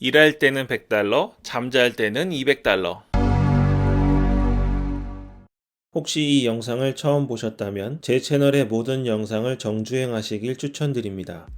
일할 때는 100달러, 잠잘 때는 200달러. 혹시 이 영상을 처음 보셨다면 제 채널의 모든 영상을 정주행하시길 추천드립니다.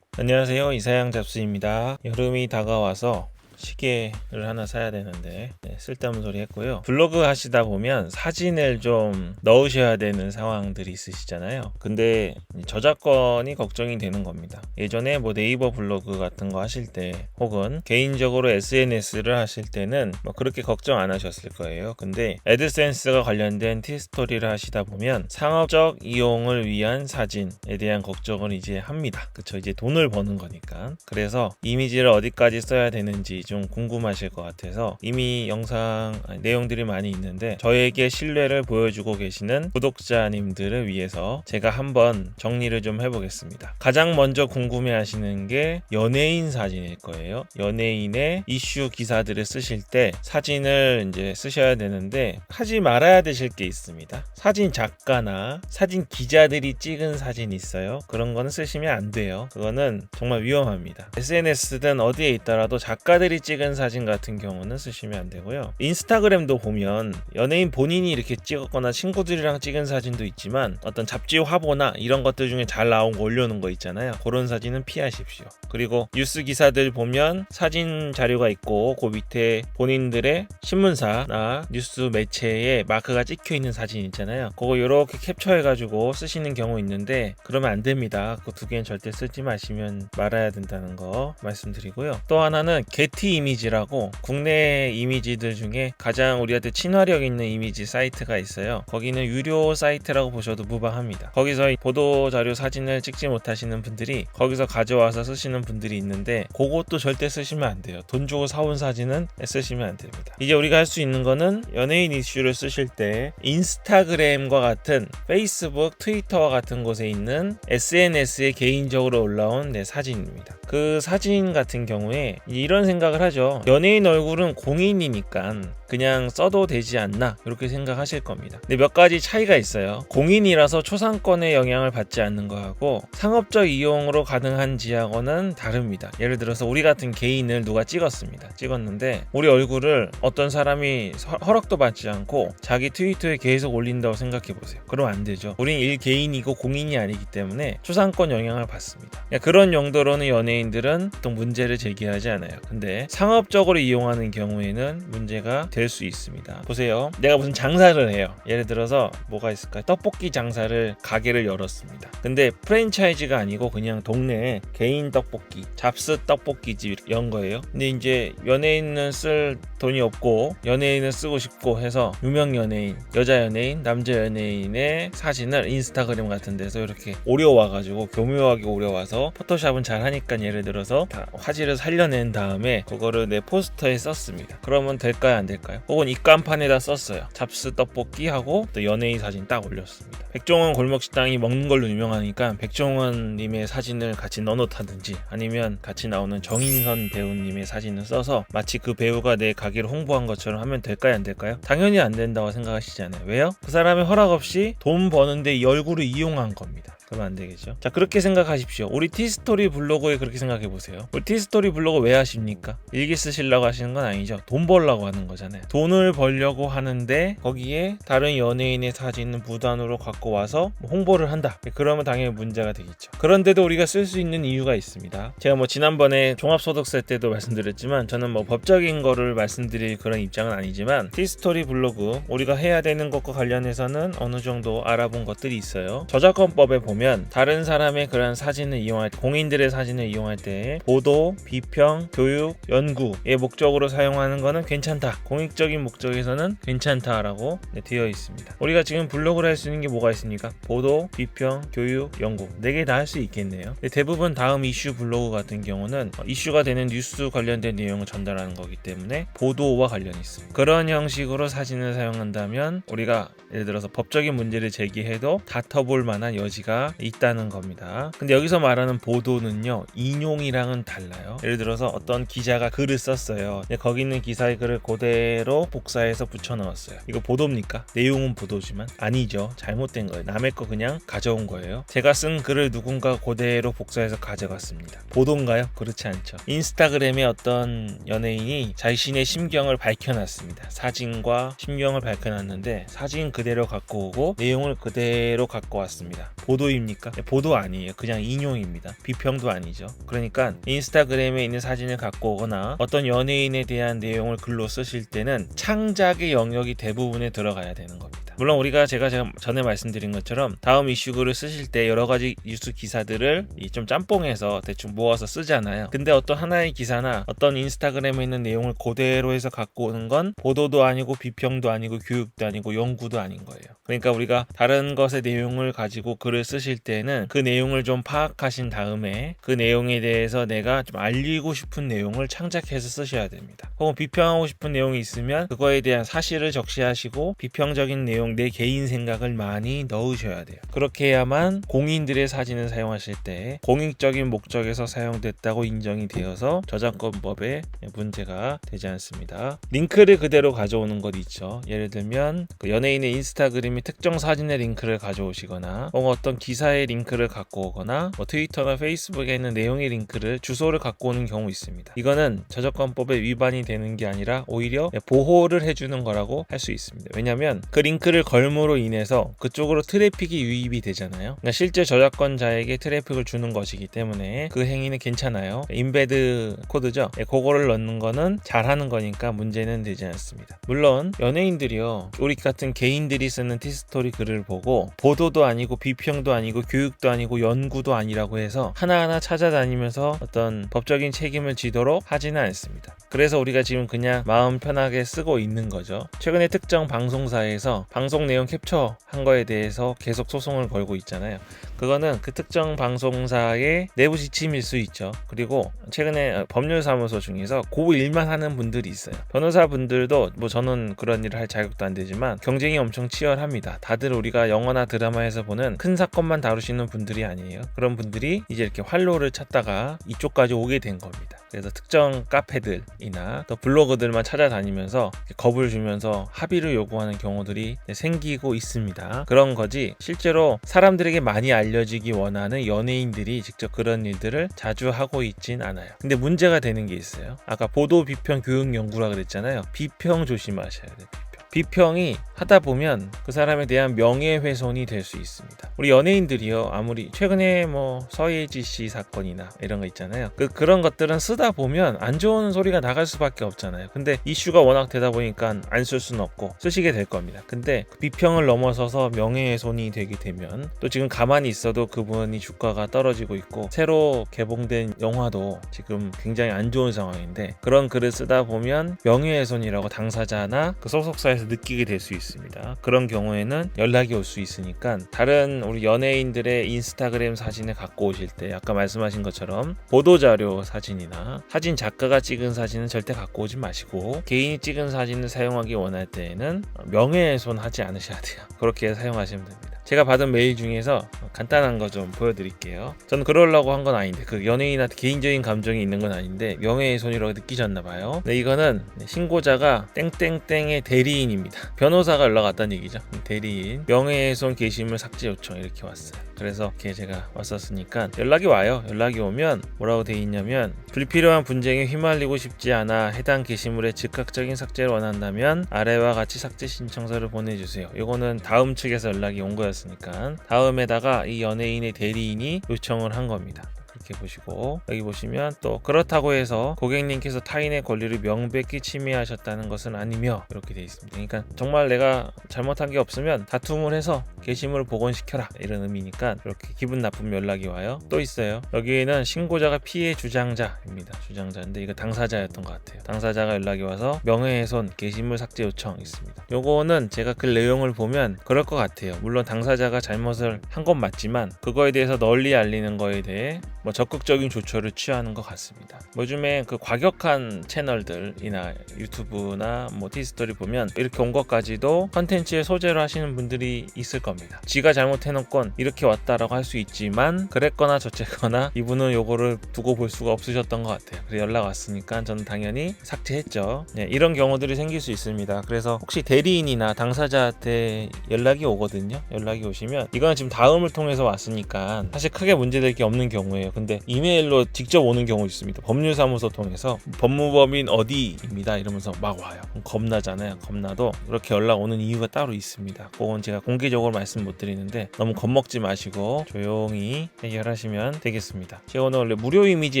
안녕하세요. 이사양 잡스입니다. 여름이 다가와서 시계를 하나 사야 되는데 네, 쓸데없는 소리 했고요. 블로그 하시다 보면 사진을 좀 넣으셔야 되는 상황들이 있으시잖아요. 근데 저작권이 걱정이 되는 겁니다. 예전에 뭐 네이버 블로그 같은 거 하실 때 혹은 개인적으로 SNS를 하실 때는 뭐 그렇게 걱정 안 하셨을 거예요. 근데 애드센스가 관련된 티스토리를 하시다 보면 상업적 이용을 위한 사진에 대한 걱정을 이제 합니다. 그쵸? 이제 돈을 버는 거니까. 그래서 이미지를 어디까지 써야 되는지 좀 궁금하실 것 같아서 이미 영상 내용들이 많이 있는데 저에게 신뢰를 보여주고 계시는 구독자님들을 위해서 제가 한번 정리를 좀 해보겠습니다. 가장 먼저 궁금해 하시는 게 연예인 사진일 거예요. 연예인의 이슈 기사들을 쓰실 때 사진을 이제 쓰셔야 되는데 하지 말아야 되실 게 있습니다. 사진 작가나 사진 기자들이 찍은 사진이 있어요. 그런 거는 쓰시면 안 돼요. 그거는 정말 위험합니다. SNS든 어디에 있더라도 작가들이 찍은 사진 같은 경우는 쓰시면 안 되고요. 인스타그램도 보면 연예인 본인이 이렇게 찍었거나 친구들이랑 찍은 사진도 있지만 어떤 잡지 화보나 이런 것들 중에 잘 나온 거 올려놓은 거 있잖아요. 그런 사진은 피하십시오. 그리고 뉴스 기사들 보면 사진 자료가 있고 그 밑에 본인들의 신문사나 뉴스 매체에 마크가 찍혀 있는 사진 있잖아요. 그거 이렇게 캡처해가지고 쓰시는 경우 있는데 그러면 안 됩니다. 그 두 개는 절대 쓰지 마시면 말아야 된다는 거 말씀드리고요. 또 하나는 게티 이미지라고 국내 이미지들 중에 가장 우리한테 친화력 있는 이미지 사이트가 있어요. 거기는 유료 사이트라고 보셔도 무방합니다. 거기서 보도 자료 사진을 찍지 못하시는 분들이 거기서 가져와서 쓰시는 분들이 있는데 그것도 절대 쓰시면 안 돼요. 돈 주고 사온 사진은 쓰시면 안 됩니다. 이제 우리가 할 수 있는 거는 연예인 이슈를 쓰실 때 인스타그램과 같은 페이스북, 트위터와 같은 곳에 있는 SNS에 개인적으로 올라온 내 사진입니다. 그 사진 같은 경우에 이런 생각 을 하죠. 연예인 얼굴은 공인이니까 그냥 써도 되지 않나 이렇게 생각하실 겁니다. 근데 몇 가지 차이가 있어요. 공인이라서 초상권의 영향을 받지 않는 거하고 상업적 이용으로 가능한 지하고는 다릅니다. 예를 들어서 우리 같은 개인을 누가 찍었습니다. 찍었는데 우리 얼굴을 어떤 사람이 서- 허락도 받지 않고 자기 트위터에 계속 올린다고 생각해 보세요. 그럼 안 되죠. 우린 일 개인이고 공인이 아니기 때문에 초상권 영향을 받습니다. 그러니까 그런 용도로는 연예인들은 보통 문제를 제기하지 않아요. 근데 상업적으로 이용하는 경우에는 문제가 될 수 있습니다. 보세요. 내가 무슨 장사를 해요. 예를 들어서 뭐가 있을까요? 떡볶이 장사를 가게를 열었습니다. 근데 프랜차이즈가 아니고 그냥 동네에 개인 떡볶이, 잡스 떡볶이집 연 거예요. 근데 이제 연예인은 쓸 돈이 없고 연예인은 쓰고 싶고 해서 유명 연예인, 여자 연예인, 남자 연예인의 사진을 인스타그램 같은 데서 이렇게 오려와가지고 교묘하게 오려와서 포토샵은 잘 하니까 예를 들어서 다 화질을 살려낸 다음에 그거를 내 포스터에 썼습니다. 그러면 될까요, 안 될까요? 혹은 입간판에다 썼어요. 잡스 떡볶이 하고 또 연예인 사진 딱 올렸습니다. 백종원 골목식당이 먹는 걸로 유명하니까 백종원님의 사진을 같이 넣어놓다든지 아니면 같이 나오는 정인선 배우님의 사진을 써서 마치 그 배우가 내 가게를 홍보한 것처럼 하면 될까요, 안 될까요? 당연히 안 된다고 생각하시잖아요. 왜요? 그 사람의 허락 없이 돈 버는데 이 얼굴을 이용한 겁니다. 그러면 안 되겠죠. 자, 그렇게 생각하십시오. 우리 티스토리 블로그에 그렇게 생각해 보세요. 우리 티스토리 블로그 왜 하십니까? 일기 쓰시려고 하시는 건 아니죠. 돈 벌려고 하는 거잖아요. 돈을 벌려고 하는데 거기에 다른 연예인의 사진을 무단으로 갖고 와서 뭐 홍보를 한다. 그러면 당연히 문제가 되겠죠. 그런데도 우리가 쓸 수 있는 이유가 있습니다. 제가 뭐 지난번에 종합소득세 때도 말씀드렸지만 저는 뭐 법적인 거를 말씀드릴 그런 입장은 아니지만 티스토리 블로그 우리가 해야 되는 것과 관련해서는 어느 정도 알아본 것들이 있어요. 저작권법에 보면 다른 사람의 그런 사진을 이용할 때 공인들의 사진을 이용할 때 보도, 비평, 교육, 연구의 목적으로 사용하는 거는 괜찮다. 공익적인 목적에서는 괜찮다라고 네, 되어 있습니다. 우리가 지금 블로그를 할 수 있는 게 뭐가 있습니까? 보도, 비평, 교육, 연구 네 개 다 할 수 있겠네요. 근데 대부분 다음 이슈 블로그 같은 경우는 어, 이슈가 되는 뉴스 관련된 내용을 전달하는 거기 때문에 보도와 관련이 있습니다. 그런 형식으로 사진을 사용한다면 우리가 예를 들어서 법적인 문제를 제기해도 다퉈볼 만한 여지가 있다는 겁니다. 근데 여기서 말하는 보도는요, 인용이랑은 달라요. 예를 들어서 어떤 기자가 글을 썼어요. 거기 있는 기사의 글을 그대로 복사해서 붙여 넣었어요. 이거 보도입니까? 내용은 보도지만 아니죠. 잘못된 거예요. 남의 거 그냥 가져온 거예요. 제가 쓴 글을 누군가 그대로 복사해서 가져갔습니다. 보도인가요? 그렇지 않죠. 인스타그램에 어떤 연예인이 자신의 심경을 밝혀놨습니다. 사진과 심경을 밝혀놨는데 사진 그대로 갖고 오고 내용을 그대로 갖고 왔습니다. 보도 입니까? 네, 보도 아니에요. 그냥 인용입니다. 비평도 아니죠. 그러니까 인스타그램에 있는 사진을 갖고 오거나 어떤 연예인에 대한 내용을 글로 쓰실 때는 창작의 영역이 대부분에 들어가야 되는 겁니다. 물론 우리가 제가 전에 말씀드린 것처럼 다음 이슈글을 쓰실 때 여러 가지 뉴스 기사들을 이좀 짬뽕해서 대충 모아서 쓰잖아요. 근데 어떤 하나의 기사나 어떤 인스타그램에 있는 내용을 그대로 해서 갖고 오는 건 보도도 아니고 비평도 아니고 교육도 아니고 연구도 아닌 거예요. 그러니까 우리가 다른 것의 내용을 가지고 글을 쓰실 때는 그 내용을 좀 파악하신 다음에 그 내용에 대해서 내가 좀 알리고 싶은 내용을 창작해서 쓰셔야 됩니다. 혹은 비평하고 싶은 내용이 있으면 그거에 대한 사실을 적시하시고 비평적인 내용 내 개인 생각을 많이 넣으셔야 돼요. 그렇게 해야만 공인들의 사진을 사용하실 때 공익적인 목적에서 사용됐다고 인정이 되어서 저작권법에 문제가 되지 않습니다. 링크를 그대로 가져오는 것 있죠. 예를 들면 그 연예인의 인스타그램이 특정 사진의 링크를 가져오시거나 혹은 어떤 기사의 링크를 갖고 오거나 뭐 트위터나 페이스북에 있는 내용의 링크를 주소를 갖고 오는 경우 있습니다. 이거는 저작권법에 위반이 되는 게 아니라 오히려 보호를 해주는 거라고 할 수 있습니다. 왜냐하면 그 링크를 걸므로 인해서 그쪽으로 트래픽이 유입이 되잖아요. 그러니까 실제 저작권자에게 트래픽을 주는 것이기 때문에 그 행위는 괜찮아요. 인베드 코드죠. 예, 그거를 넣는 거는 잘하는 거니까 문제는 되지 않습니다. 물론 연예인들이요, 우리 같은 개인들이 쓰는 티스토리 글을 보고 보도도 아니고 비평도 아니고 교육도 아니고 연구도 아니라고 해서 하나하나 찾아다니면서 어떤 법적인 책임을 지도록 하지는 않습니다. 그래서 우리가 지금 그냥 마음 편하게 쓰고 있는 거죠. 최근에 특정 방송사에서 방송 내용 캡처한 거에 대해서 계속 소송을 걸고 있잖아요. 그거는 그 특정 방송사의 내부 지침일 수 있죠. 그리고 최근에 법률사무소 중에서 그 일만 하는 분들이 있어요. 변호사분들도 뭐 저는 그런 일을 할 자격도 안 되지만 경쟁이 엄청 치열합니다. 다들 우리가 영화나 드라마에서 보는 큰 사건만 다루시는 분들이 아니에요. 그런 분들이 이제 이렇게 활로를 찾다가 이쪽까지 오게 된 겁니다. 그래서 특정 카페들이나 또 블로그들만 찾아다니면서 겁을 주면서 합의를 요구하는 경우들이 생기고 있습니다. 그런 거지 실제로 사람들에게 많이 알려지기 원하는 연예인들이 직접 그런 일들을 자주 하고 있진 않아요. 근데 문제가 되는 게 있어요. 아까 보도 비평 교육 연구라 그랬잖아요. 비평 조심하셔야 돼요. 비평. 비평이 하다 보면 그 사람에 대한 명예훼손이 될 수 있습니다. 우리 연예인들이요, 아무리 최근에 뭐 서예지 씨 사건이나 이런 거 있잖아요. 그 그런 것들은 쓰다 보면 안 좋은 소리가 나갈 수밖에 없잖아요. 근데 이슈가 워낙 되다 보니까 안 쓸 수는 없고 쓰시게 될 겁니다. 근데 그 비평을 넘어서서 명예훼손이 되게 되면 또 지금 가만히 있어도 그분이 주가가 떨어지고 있고 새로 개봉된 영화도 지금 굉장히 안 좋은 상황인데 그런 글을 쓰다 보면 명예훼손이라고 당사자나 그 소속사에서 느끼게 될 수 있습니다. 그런 경우에는 연락이 올 수 있으니까 다른 우리 연예인들의 인스타그램 사진을 갖고 오실 때 아까 말씀하신 것처럼 보도자료 사진이나 사진 작가가 찍은 사진은 절대 갖고 오지 마시고 개인이 찍은 사진을 사용하기 원할 때에는 명예훼손 하지 않으셔야 돼요. 그렇게 사용하시면 됩니다. 제가 받은 메일 중에서 간단한 거 좀 보여드릴게요. 저는 그러려고 한 건 아닌데 그 연예인한테 개인적인 감정이 있는 건 아닌데 명예훼손이라고 느끼셨나 봐요. 네, 이거는 신고자가 땡땡땡의 대리인입니다. 변호사가 연락 왔다는 얘기죠. 대리인 명예훼손 게시물 삭제 요청 이렇게 왔어요. 그래서 이렇게 제가 왔었으니까 연락이 와요. 연락이 오면 뭐라고 돼 있냐면 불필요한 분쟁에 휘말리고 싶지 않아 해당 게시물의 즉각적인 삭제를 원한다면 아래와 같이 삭제 신청서를 보내주세요. 이거는 다음 측에서 연락이 온 거였으니까 다음에다가 이 연예인의 대리인이 요청을 한 겁니다. 이렇게 보시고 여기 보시면 또 그렇다고 해서 고객님께서 타인의 권리를 명백히 침해하셨다는 것은 아니며 이렇게 돼 있습니다. 그러니까 정말 내가 잘못한 게 없으면 다툼을 해서 게시물을 복원시켜라 이런 의미니까 이렇게 기분 나쁜 연락이 와요. 또 있어요. 여기에는 신고자가 피해 주장자입니다. 주장자인데 이거 당사자였던 것 같아요. 당사자가 연락이 와서 명예훼손 게시물 삭제 요청 있습니다. 요거는 제가 그 내용을 보면 그럴 것 같아요. 물론 당사자가 잘못을 한 건 맞지만 그거에 대해서 널리 알리는 거에 대해 뭐 적극적인 조처를 취하는 것 같습니다. 뭐 요즘에 그 과격한 채널들이나 유튜브나 뭐 티스토리 보면 이렇게 온 것까지도 컨텐츠의 소재로 하시는 분들이 있을 겁니다. 지가 잘못해놓건 이렇게 왔다라고 할 수 있지만 그랬거나 저쨌거나 이분은 요거를 두고 볼 수가 없으셨던 것 같아요. 그래서 연락 왔으니까 저는 당연히 삭제했죠. 네, 이런 경우들이 생길 수 있습니다. 그래서 혹시 대리인이나 당사자한테 연락이 오거든요. 연락이 오시면 이거는 지금 다음을 통해서 왔으니까 사실 크게 문제될 게 없는 경우예요. 근데 이메일로 직접 오는 경우 있습니다. 법률사무소 통해서 법무법인 어디입니다 이러면서 막 와요. 겁나잖아요. 겁나도 이렇게 연락 오는 이유가 따로 있습니다. 그건 제가 공개적으로 말씀 못 드리는데 너무 겁먹지 마시고 조용히 해결하시면 되겠습니다. 제가 오늘 원래 무료 이미지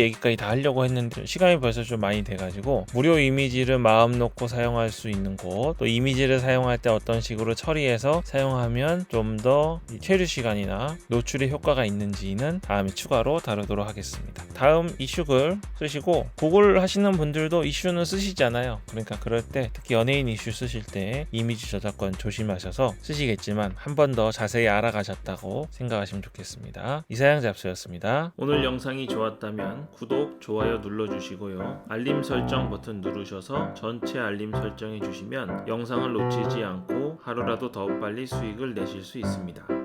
얘기까지 다 하려고 했는데 시간이 벌써 좀 많이 돼가지고 무료 이미지를 마음 놓고 사용할 수 있는 곳, 또 이미지를 사용할 때 어떤 식으로 처리해서 사용하면 좀 더 체류 시간이나 노출의 효과가 있는지는 다음에 추가로 다루 도록 하겠습니다. 다음 이슈글 쓰시고 구글 하시는 분들도 이슈는 쓰시잖아요. 그러니까 그럴 때 특히 연예인 이슈 쓰실 때 이미지 저작권 조심하셔서 쓰시겠지만 한 번 더 자세히 알아가셨다고 생각하시면 좋겠습니다. 이사양 잡수였습니다. 오늘 영상이 좋았다면 구독, 좋아요 눌러주시고요. 알림 설정 버튼 누르셔서 전체 알림 설정해 주시면 영상을 놓치지 않고 하루라도 더 빨리 수익을 내실 수 있습니다.